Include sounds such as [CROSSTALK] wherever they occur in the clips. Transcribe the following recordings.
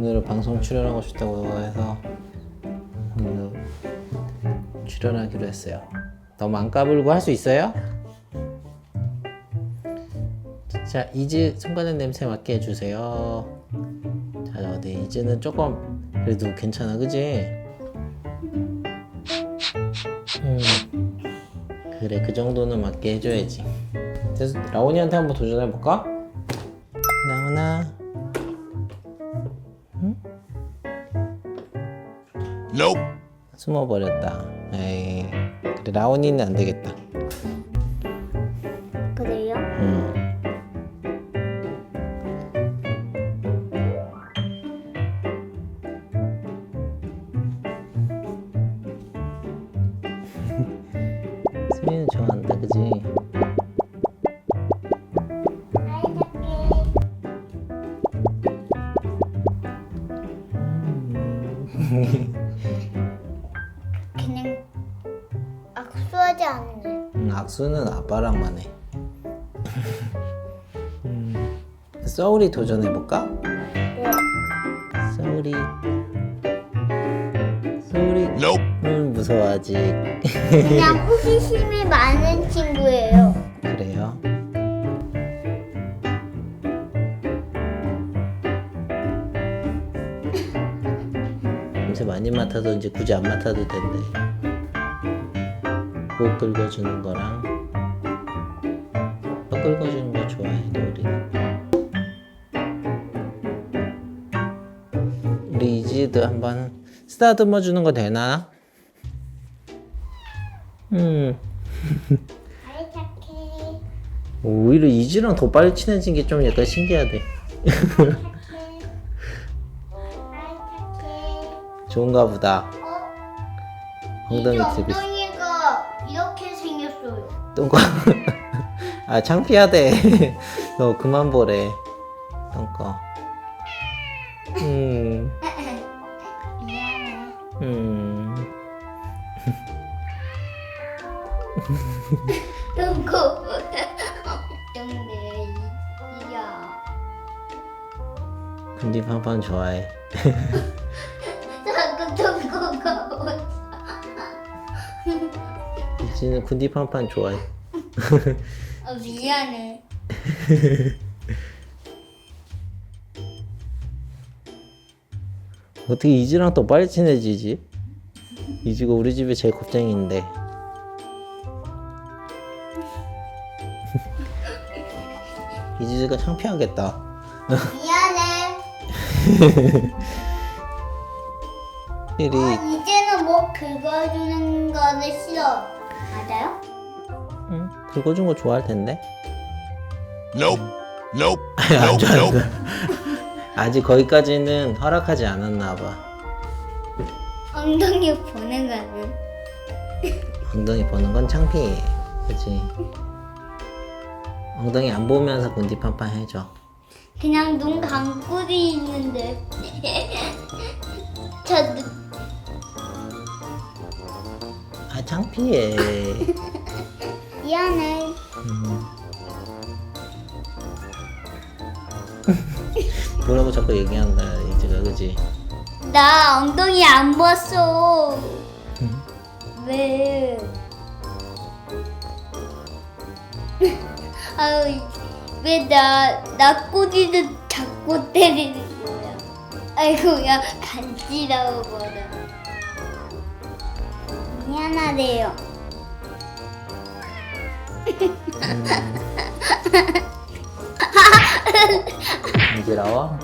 오늘은 방송 출연하고 싶다고 해서 오늘 출연하기로 했어요. 너무 안 까불고 할 수 있어요? 자, 이즈 손가락 냄새 맡게 해주세요. 자, 어디 이즈는 조금 그래도 괜찮아, 그지? 음, 그래, 그 정도는 맞게 해줘야지. 라온이한테 한번 도전해볼까? 라온아. Nope. 숨어버렸다. 에이, 그래 라온이는 안 되겠다. 악수는 아빠랑만 해. [LAUGHS] 음, 서울이 도전해볼까? 네. 서울이 서울이. 음, 무서워하지. 그냥 [LAUGHS] 호기심이 많은 친구예요. 그래요? [LAUGHS] 냄새 많이 맡아도 이제 굳이 안 맡아도 된대. 목 긁어주는 거랑 혀 긁어주는 거 좋아해, 우리. 우리 이지도 한번 쓰다듬어 주는 거 되나? 음. 아이 착해. 오히려 이지랑 더 빨리 친해진 게 좀 약간 신기하대. 아이 착해. 좋은가 보다. 어? 엉덩이 들고 있어. 이렇게 생겼어요. 똥꼬. [LAUGHS] 아 창피하대. [LAUGHS] 너 그만 보래. 똥꼬. 음. 미안해. 음. 똥꼬. 이야. 군디팡팡 좋아해. [LAUGHS] 지는 군디팡팡 좋아해. [LAUGHS] 아 미안해. [LAUGHS] 어떻게 이지랑 또 빨리 친해지지? 이지가 우리 집에 제일 겁쟁인데. [LAUGHS] 이지가 창피하겠다. 미안해. 아, 이제는 목 긁어주는 거는 싫어. 맞아요? 응? 긁어준 거 좋아할 텐데. Nope. Nope. [LAUGHS] 안 Nope. 좋아하는 Nope. [LAUGHS] 아직 거기까지는 허락하지 않았나 봐. 엉덩이 보는 거는 엉덩이 보는 건 창피해. 그치? 엉덩이 안 보면서 군디판판 해줘. 그냥 눈 감고 돼 있는데. [LAUGHS] 저 눈- 창피해. [LAUGHS] 미안해. 음. [LAUGHS] 뭐라고 자꾸 얘기한다 이제가 그지? 나 엉덩이 안 봤어. 왜? [LAUGHS] 아유, 왜 나 나 꼬리를 자꾸 때리는 거야? 아이고 야 간지러워 버려. 미안하대요. 간지러워?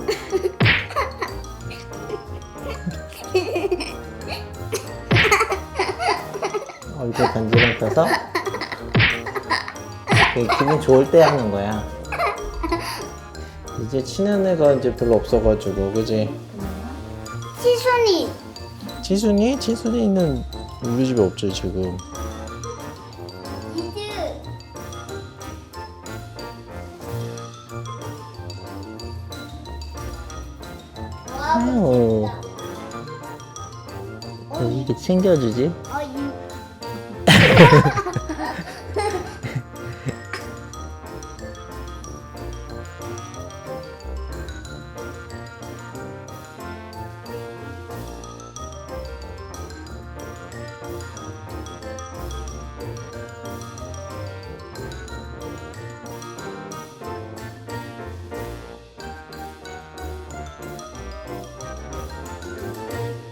얼굴 간지럼 펴서? 기분 좋을 때 하는 거야. 이제 친한 애가 이제 별로 없어가지고, 그지? 시순이 치순이? 치순이는 우리 집에 없지, 지금. 이렇게 챙겨주지? 어, 이... [LAUGHS]